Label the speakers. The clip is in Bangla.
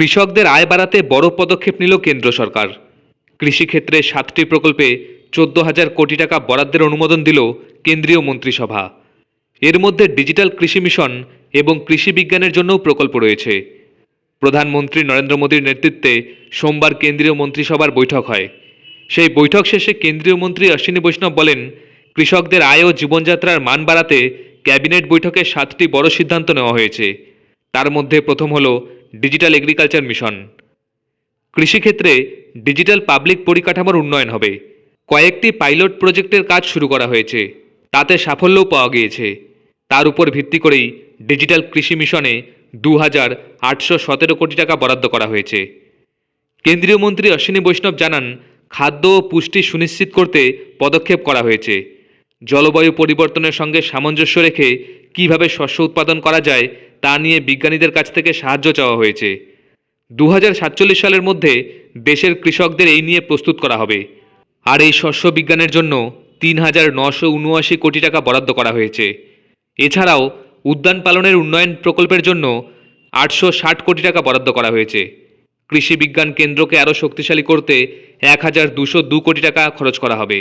Speaker 1: কৃষকদের আয় বাড়াতে বড় পদক্ষেপ নিল কেন্দ্র সরকার। কৃষিক্ষেত্রে সাতটি প্রকল্পে চোদ্দ হাজার কোটি টাকা বরাদ্দের অনুমোদন দিল কেন্দ্রীয় মন্ত্রিসভা। এর মধ্যে ডিজিটাল কৃষি মিশন এবং কৃষি বিজ্ঞানের জন্যও প্রকল্প রয়েছে। প্রধানমন্ত্রী নরেন্দ্র মোদীর নেতৃত্বে সোমবার কেন্দ্রীয় মন্ত্রিসভার বৈঠক হয়। সেই বৈঠক শেষে কেন্দ্রীয় মন্ত্রী অশ্বিনী বৈষ্ণব বলেন, কৃষকদের আয় ও জীবনযাত্রার মান বাড়াতে ক্যাবিনেট বৈঠকে সাতটি বড় সিদ্ধান্ত নেওয়া হয়েছে। তার মধ্যে প্রথম হল ডিজিটাল এগ্রিকালচার মিশন কৃষিক্ষেত্রে ডিজিটাল পাবলিক পরিকাঠামোর উন্নয়ন হবে। কয়েকটি পাইলট প্রজেক্টের কাজ শুরু করা হয়েছে। তাতে সাফল্যও পাওয়া গিয়েছে। তার উপর ভিত্তি করেই ডিজিটাল কৃষি মিশনে দু হাজার আটশো সতেরো কোটি টাকা বরাদ্দ করা হয়েছে। কেন্দ্রীয় মন্ত্রী অশ্বিনী বৈষ্ণব জানান, খাদ্য ও পুষ্টি সুনিশ্চিত করতে পদক্ষেপ করা হয়েছে। জলবায়ু পরিবর্তনের সঙ্গে সামঞ্জস্য রেখে কীভাবে শস্য উৎপাদন করা যায় তা নিয়ে বিজ্ঞানীদের কাছ থেকে সাহায্য চাওয়া হয়েছে। দু হাজার সাতচল্লিশ সালের মধ্যে দেশের কৃষকদের এই নিয়ে প্রস্তুত করা হবে। আর এই শস্য বিজ্ঞানের জন্য তিন হাজার নশো উনআশি কোটি টাকা বরাদ্দ করা হয়েছে। এছাড়াও উদ্যান পালনের উন্নয়ন প্রকল্পের জন্য আটশো ষাট কোটি টাকা বরাদ্দ করা হয়েছে। কৃষি বিজ্ঞান কেন্দ্রকে আরও শক্তিশালী করতে এক হাজার দুশো দু কোটি টাকা খরচ করা হবে।